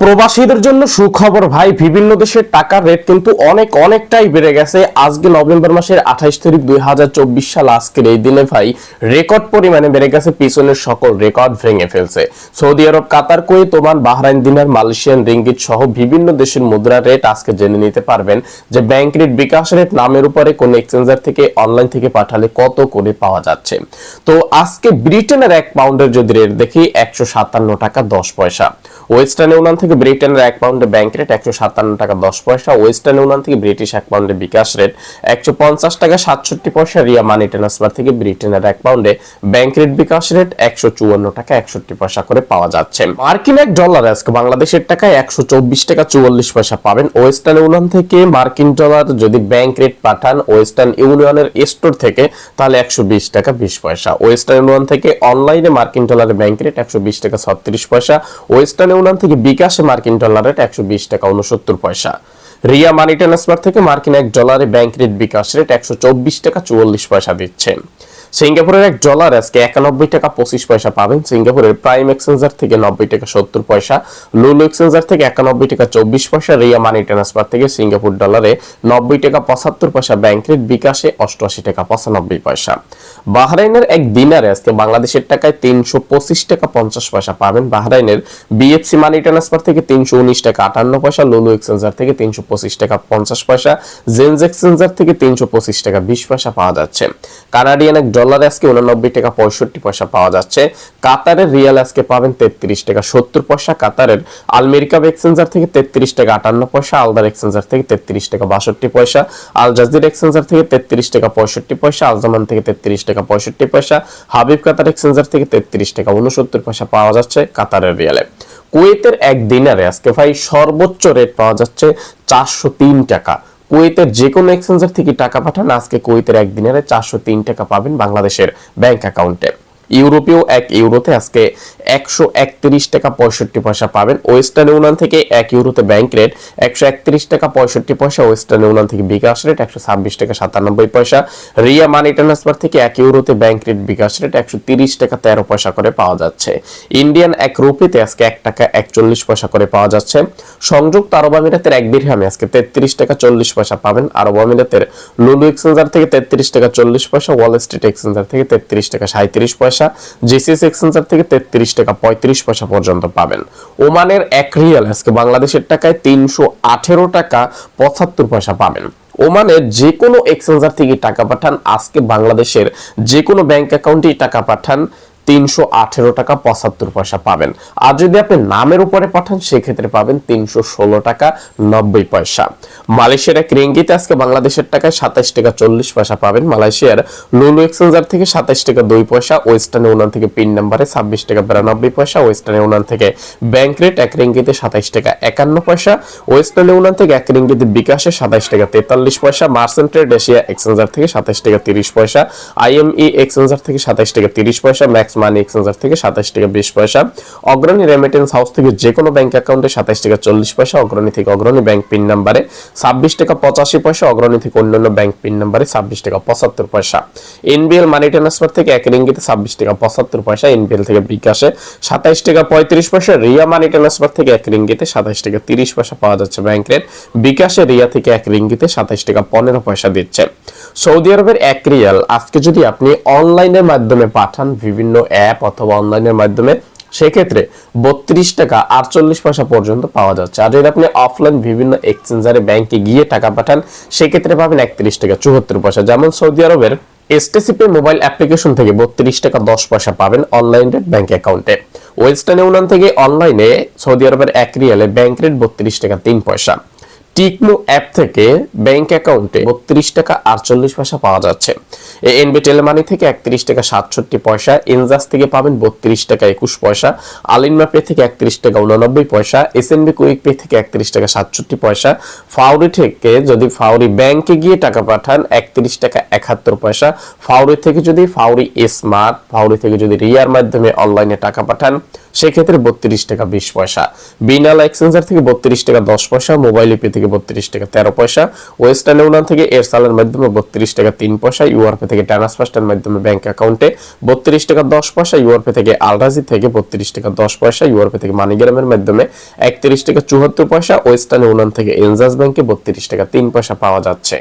প্রবাসীদের জন্য সুখবর, ভাই। বিভিন্ন দেশের টাকার রেট কিন্তু অনেক, অনেকটাই বেড়ে গেছে। আজকে নভেম্বর মাসের আঠাইশ তারিখ দুই হাজার চব্বিশ সাল আজকের এই দিনে, ভাই, রেকর্ড পরিমাণে বেড়ে গেছে পিছনের সকল রেকর্ড ভেঙে ফেলছে। Saudi Arab, Qatar, Kuwait, Oman, Bahrain, দিনার, মালয়েশিয়ান, রিঙ্গিত সহ বিভিন্ন দেশের মুদ্রা রেট আজকে জেনে নিতে পারবেন যে ব্যাংক রেট বিকাশ রেট নামের উপরে কোন এক্সচেঞ্জার থেকে অনলাইন থেকে পাঠালে কত করে পাওয়া যাচ্ছে। তো আজকে ব্রিটেনের এক পাউন্ডের যদি রেট দেখি, একশো সাতান্ন টাকা দশ পয়সা। ওয়েস্টার্ন ইউনিয়ন থেকে ব্রিটেনের এক পাউন্ডে ব্যাংক রেট একশো সাতান্ন টাকা দশ পয়সা, ওয়েস্টার্ন ইউনিয়ন থেকে ব্রিটিশ এক পাউন্ডে বিকাশ রেট একশো পঞ্চাশ টাকা সাতষট্টি পয়সা, রিয়া মানি ট্রান্সফার থেকে ব্রিটেনের এক পাউন্ডে ব্যাংক রেট বিকাশ রেট একশো চুয়ান্ন টাকা একষট্টি পয়সা করে পাওয়া যাচ্ছে। মার্কিন এক ডলার আজকে বাংলাদেশের টাকায় একশো চব্বিশ টাকা চুয়াল্লিশ পয়সা পাবেন। ওয়েস্টার্ন ইউনিয়ন থেকে মার্কিন ডলার যদি ব্যাংক রেট পাঠান, ওয়েস্টার্ন ইউনিয়নের স্টোর থেকে, তাহলে একশো বিশ টাকা বিশ পয়সা। ওয়েস্টার্ন ইউনিয়ন থেকে অনলাইনে মার্কিন ডলারের ব্যাংক রেট একশো বিশ টাকা ছত্রিশ পয়সা। ওয়েস্টার্ন ইউনিয়ন থেকে বিকাশে মার্কিন ডলার রেট একশো বিশ টাকা উনসত্তর পয়সা। রিয়া মানি ট্রান্সফার থেকে মার্কিন এক ডলারে ব্যাংক রেট বিকাশ রেট একশো চব্বিশ টাকা চুয়াল্লিশ পয়সা দিচ্ছে। সিঙ্গাপুরের এক ডলার আজকে একানব্বই টাকা পঁচিশ পয়সা পাবেন। সিঙ্গাপুরের প্রাইম এক্সচেঞ্জার থেকে নব্বই টাকা সত্তর পয়সা লুলু এক্সচেঞ্জার থেকে একানব্বই টাকা চব্বিশ পয়সা, রিয়া মানি ট্রান্সফার থেকে সিঙ্গাপুর ডলারে নব্বই টাকা পঁচাত্তর পয়সা ব্যাংক রেট বিকাশে অষ্টআশি টাকা পঁচানব্বই পয়সা। বাহরাইনের এক দিনারে আজকে বাংলাদেশের টাকায় তিনশো পঁচিশ টাকা পঞ্চাশ পয়সা পাবেন। বাহরাইনের বিএফসি মানি ট্রান্সফার থেকে তিনশো উনিশ টাকা আটান্ন পয়সা লুলু এক্সচেঞ্জার থেকে তিনশো পঁচিশ টাকা পঞ্চাশ পয়সা জেন্স এক্সচেঞ্জার থেকে তিনশো পঁচিশ টাকা বিশ পয়সা পাওয়া যাচ্ছে। কানাডিয়ান এক ডলার আজকে উননব্বই টাকা পঁয়ষট্টি পয়সা পাওয়া যাচ্ছে। কাতারের রিয়াল আজকে পাবেন তেত্রিশ টাকা সত্তর পয়সা। কাতারের আলমেরিকা এক্সচেঞ্জার থেকে তেত্রিশ টাকা আটান্ন পয়সা, আলদার এক্সচেঞ্জার থেকে তেত্রিশ টাকা বাষট্টি পয়সা, আল জাজির এক্সচেঞ্জার থেকে তেত্রিশ টাকা পঁয়ষট্টি পয়সা আলজামান থেকে তেত্রিশ টাকা পঁয়ষট্টি পয়সা, হাবিব কাতার এক্সচেঞ্জার থেকে তেত্রিশ টাকা উনসত্তর পয়সা পাওয়া যাচ্ছে কাতারের রিয়ালে। কুয়েতের এক দিনারে আজকে ভাই সর্বোচ্চ রেট পাওয়া যাচ্ছে চারশো তিন টাকা। কুয়েতের যে কোনো এক্সচেঞ্জের থেকে টাকা পাঠান। আজকে কুয়েতের একদিনের চারশো তিন টাকা পাবেন বাংলাদেশের ব্যাংক অ্যাকাউন্টে ইউরোপীয় এক ইউরোতে আজকে একশো একত্রিশ টাকা পঁয়ষট্টি পয়সা পাবেন। ওয়েস্টার্ন ইউনিয়ন থেকে এক ইউরোতে ব্যাংক রেট একশো একত্রিশ টাকা পঁয়ষট্টি পয়সা, ওয়েস্টার্ন ইউনিয়ন থেকে বিকাশ রেট একশো ছাব্বিশ টাকা সাতানব্বই পয়সা। রিয়া মানি ট্রান্সফার থেকে এক ইউরোতে ব্যাংক রেট বিকাশ রেট একশো তিরিশ টাকা তেরো পয়সা করে পাওয়া যাচ্ছে। ইন্ডিয়ান এক রুপিতে আজকে এক টাকা একচল্লিশ পয়সা করে পাওয়া যাচ্ছে। সংযুক্ত আরব আমিরাতের এক দিরহামে আজকে তেত্রিশ টাকা চল্লিশ পয়সা পাবেন। আরব আমিরাতের লুলু এক্সচেঞ্জার থেকে তেত্রিশ টাকা চল্লিশ পয়সা, ওয়াল স্ট্রিট এক্সচেঞ্জার থেকে তেত্রিশ টাকা সাঁত্রিশ পয়সা। জিসিএস এক্সচেঞ্জার থেকে তেত্রিশ টাকা পঁয়ত্রিশ পয়সা পর্যন্ত পাবেন। ওমানের এক রিয়াল, আজকে বাংলাদেশের টাকায় তিনশো আঠেরো টাকা পঁচাত্তর পয়সা পাবেন। ওমানের যে কোনো এক্সচেঞ্জার থেকে টাকা পাঠান, আজকে বাংলাদেশের যে কোনো ব্যাংক অ্যাকাউন্টেই টাকা পাঠান। তিনশো আঠেরো টাকা পঁচাত্তর পয়সা পাবেন। আর যদি আপনি নামের উপরে পাঠান, সেক্ষেত্রে পাবেন তিনশো ষোলো টাকা নব্বই পয়সা। মালয়েশিয়ার এক রিঙ্গিতে আজকে বাংলাদেশের টাকায় সাতাইশ টাকা চল্লিশ পয়সা পাবেন। মালয়েশিয়ার লুলু এক্সচেঞ্জার থেকে সাতাইশ টাকা দুই পয়সা, ওয়েস্টার্ন ইউনিয়ন থেকে পিন নাম্বারে ছাব্বিশ টাকা বিরানব্বই পয়সা, ওয়েস্টার্ন ইউনিয়ন থেকে ব্যাংক রেট এক রিঙ্গিতে সাতাইশ টাকা একান্ন পয়সা, ওয়েস্টার্ন ইউনিয়ন থেকে এক রিঙ্গিতে বিকাশে সাতাইশ টাকা তেতাল্লিশ পয়সা মার্সেন্ট ট্রেড এশিয়া এক্সচেঞ্জার থেকে সাতাইশ টাকা তিরিশ পয়সা, আইএমই এক্সচেঞ্জার থেকে সাতাইশ টাকা তিরিশ পয়সা, ম্যাক্স মানি এক্সচেঞ্জার থেকে সাতাশ টাকা বিশ পয়সা, অগ্রণী রেমিটেন্স হাউস থেকে যে কোনো ব্যাংক অ্যাকাউন্টে সাতাশ টাকা চল্লিশ পয়সা, অগ্রণী থেকে অগ্রণী ব্যাংক পিন নাম্বারে ছাব্বিশ টাকা পঁচাশি পয়সা, অগ্রণী থেকে অন্যান্য ব্যাংক পিন নাম্বারে ছাব্বিশ টাকা পঁচাত্তর পয়সা। এনবিএল মানি ট্রান্সফার থেকে এক রিঙ্গিতে ছাব্বিশ টাকা পঁচাত্তর পয়সা এনবিএল থেকে বিকাশে সাতাইশ টাকা পঁয়ত্রিশ পয়সা, রিয়া মানি ট্রান্সফার থেকে এক রিঙ্গিতে সাতাইশ টাকা তিরিশ পয়সা পাওয়া যাচ্ছে ব্যাংক রেট বিকাশে রিয়া থেকে এক রিঙ্গিতে সাতাইশ টাকা পনেরো পয়সা দিচ্ছে। সৌদি আরবের এক রিয়াল আজকে যদি আপনি অনলাইনের মাধ্যমে পাঠান বিভিন্ন অ্যাপ অথবা অনলাইনের মাধ্যমে, সেক্ষেত্রে বত্রিশ টাকা আটচল্লিশ পয়সা পর্যন্ত পাওয়া যাচ্ছে। আর যদি আপনি অফলাইন বিভিন্ন এক্সচেঞ্জারে ব্যাংকে গিয়ে টাকা পাঠান, সেক্ষেত্রে পাবেন একত্রিশ টাকা চুয়াত্তর পয়সা। যেমন সৌদি আরবের এসটিসিপি মোবাইল অ্যাপ্লিকেশন থেকে বত্রিশ টাকা দশ পয়সা পাবেন অনলাইন রেট ব্যাংক অ্যাকাউন্টে। ওয়েস্টার্ন ইউনিয়ন থেকে অনলাইনে সৌদি আরবের এক রিয়ালে ব্যাংক রেট বত্রিশ টাকা তিন পয়সা। টিকমো অ্যাপ থেকে ব্যাংক অ্যাকাউন্টে বত্রিশ টাকা আটচল্লিশ পয়সা পাওয়া যাচ্ছে। এনবি টেলিমানি থেকে একত্রিশ টাকা সাতষট্টি পয়সা, ইনজাস থেকে পাবেন বত্রিশ টাকা একুশ পয়সা আলিনমা পে থেকে একত্রিশ টাকা উননব্বই পয়সা এস এনবি কুইক পে থেকে একত্রিশ টাকা সাতষট্টি পয়সা, ফাউরি থেকে যদি ফাউরি ব্যাংকে গিয়ে টাকা পাঠান একত্রিশ টাকা একাত্তর পয়সা, ফাউরি থেকে যদি ফাউরি স্মার্ট, ফাউরি থেকে যদি রিয়ার মাধ্যমে অনলাইনে টাকা পাঠান, সেক্ষেত্রে বত্রিশ টাকা বিশ পয়সা। বিনাল এক্সচেঞ্জার থেকে বত্রিশ টাকা দশ পয়সা, মোবাইল পে থেকে থেকে বত্রিশ টাকা তেরো পয়সা। ওয়েস্টার্ন ইউনিয়ন থেকে এরসালের মাধ্যমে বত্রিশ টাকা তিন পয়সা। ইউআরপে থেকে ট্রান্সফার্স্টের মাধ্যমে ব্যাংক অ্যাকাউন্টে বত্রিশ টাকা দশ পয়সা। ইউআরপে থেকে আলরাজি থেকে বত্রিশ টাকা দশ পয়সা। ইউআরপে থেকে মানিগ্রামের মাধ্যমে একত্রিশ টাকা চুয়াত্তর পয়সা। ওয়েস্টার্ন ইউনিয়ন থেকে এনজাস ব্যাংকে বত্রিশ টাকা তিন পয়সা পাওয়া যাচ্ছে।